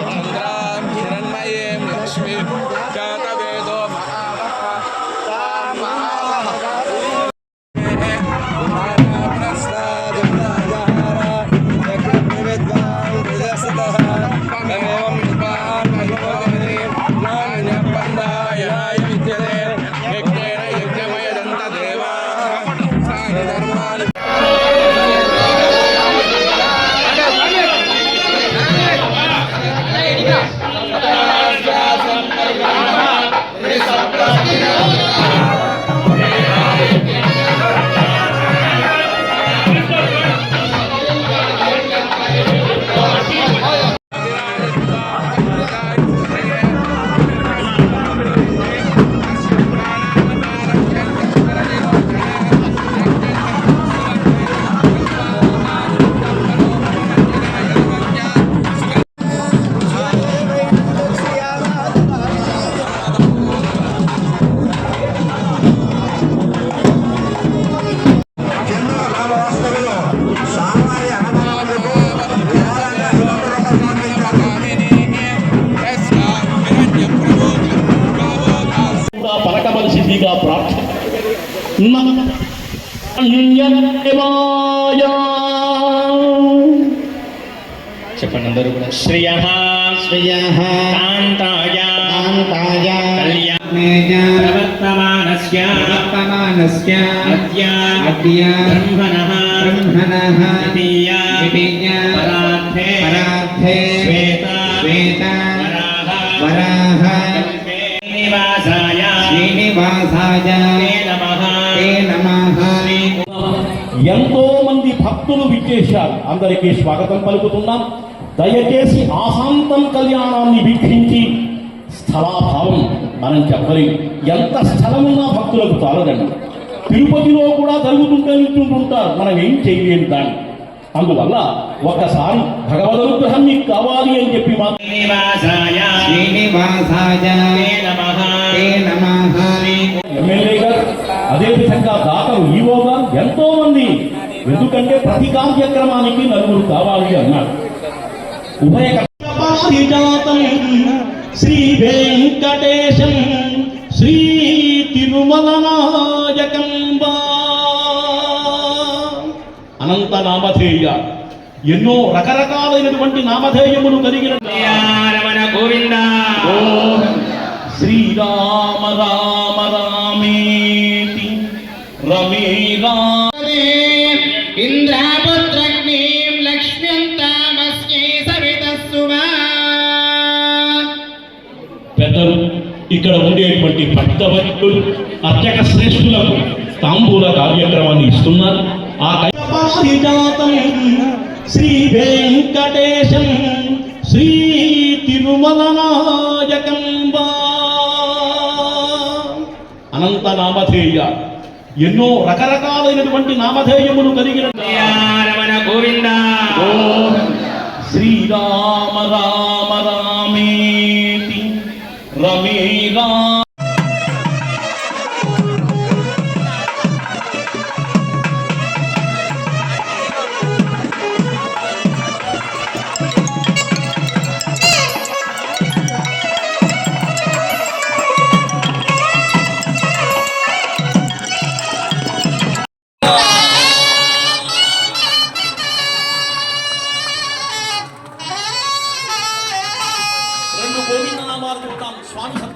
చంద్రాం హిరణ్మయీం లక్ష్మీ జాతవేదో కూడా పలకవలసిందిగా ప్రార్థన చెప్పండి అందరూ కూడా శ్రియ శ్రియః కాంతాయ కాంతాయ కళ్యాణేయ ప్రవర్తమానస్య ప్రవర్తమానస్య అద్య అద్య బ్రహ్మణః బ్రహ్మణః ద్వితీయ ద్వితీయ పరార్థే పరార్థే ఎంతో మంది భక్తులు విచ్చేశారు. అందరికీ స్వాగతం పలుకుతున్నాం. దయచేసి ఆశాంతం కళ్యాణాన్ని వీక్షించి స్థలాభావం మనం చెప్పలేం. ఎంత స్థలమున్నా భక్తులకు చాలదండి. తిరుపతిలో కూడా జరుగుతుంటే నిల్చుంటుంటారు. మనం ఏం చేయలేము దాన్ని. అందువల్ల ఒక్కసారి భగవద్ అనుగ్రహం మీకు కావాలి అని చెప్పి ఎమ్మెల్యే గారు అదేవిధంగా దాతలు ఈవో గారు ఎంతో మంది ఎందుకంటే ప్రతి కార్యక్రమానికి నలుగురు కావాలి అన్నారు. ఉభయ శ్రీ వెంకటేశం శ్రీ తిరుమల నాయకం అనంత నామధేయ. ఎన్నో రకరకాలైనటువంటి నామధేయములు కలిగిన రమణ గోవింద. ఓం శ్రీరామ రామ రామేతి రమే రామ. ఇంద్రాపుత్రగ్నీం లక్ష్మ్యంతామస్యై సవితస్సుమా. పెద్దలు ఇక్కడ ఉండేటువంటి భక్తవర్గులు అర్చక శ్రేష్ఠులకు తాంబూల కార్యక్రమాన్ని ఇస్తున్నారు. ఆ పారిజాతం శ్రీ వెంకటేశం శ్రీ తిరుమల నాయకం అనంత నామధేయ ఎన్నో రకరకాలైనటువంటి నామధేయములు కలిగిన గోవింద. శ్రీరామ రామ రామేతి రమే రామ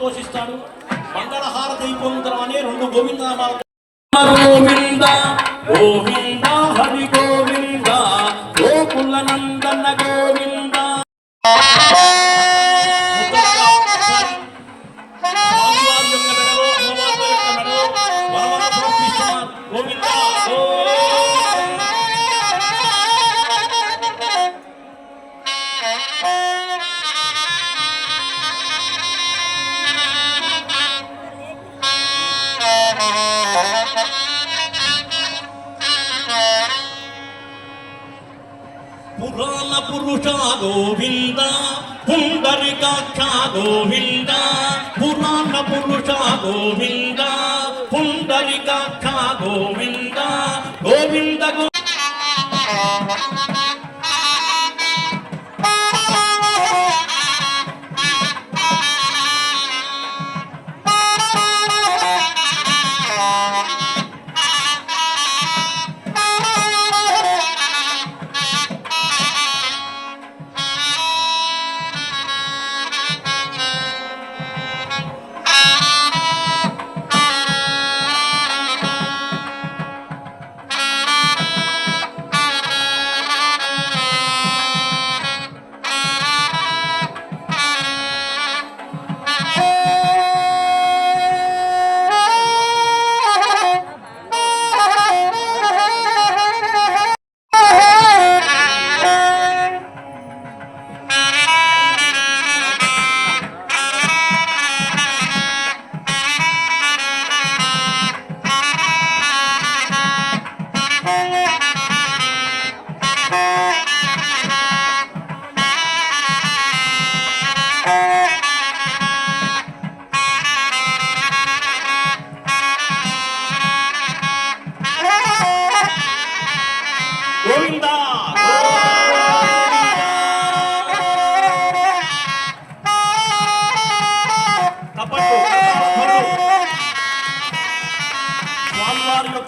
సంతోషిస్తాడు మంగళహారతి అయిపోయిన తర్వాతనే రెండు గోవిందనామాలు గోవింద గోవింద హరి గోవింద గోకుల నందన గోవింద ముద్దగా ఒకసారి పురుష గోవింద పుండరికాక్ష గోవింద పురాణ పురుష గోవింద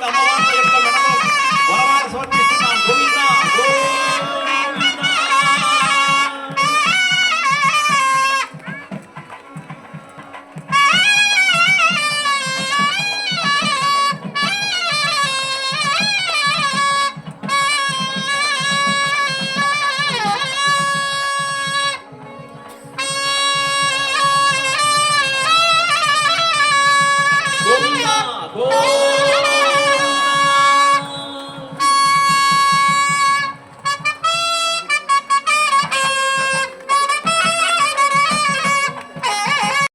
அம்மா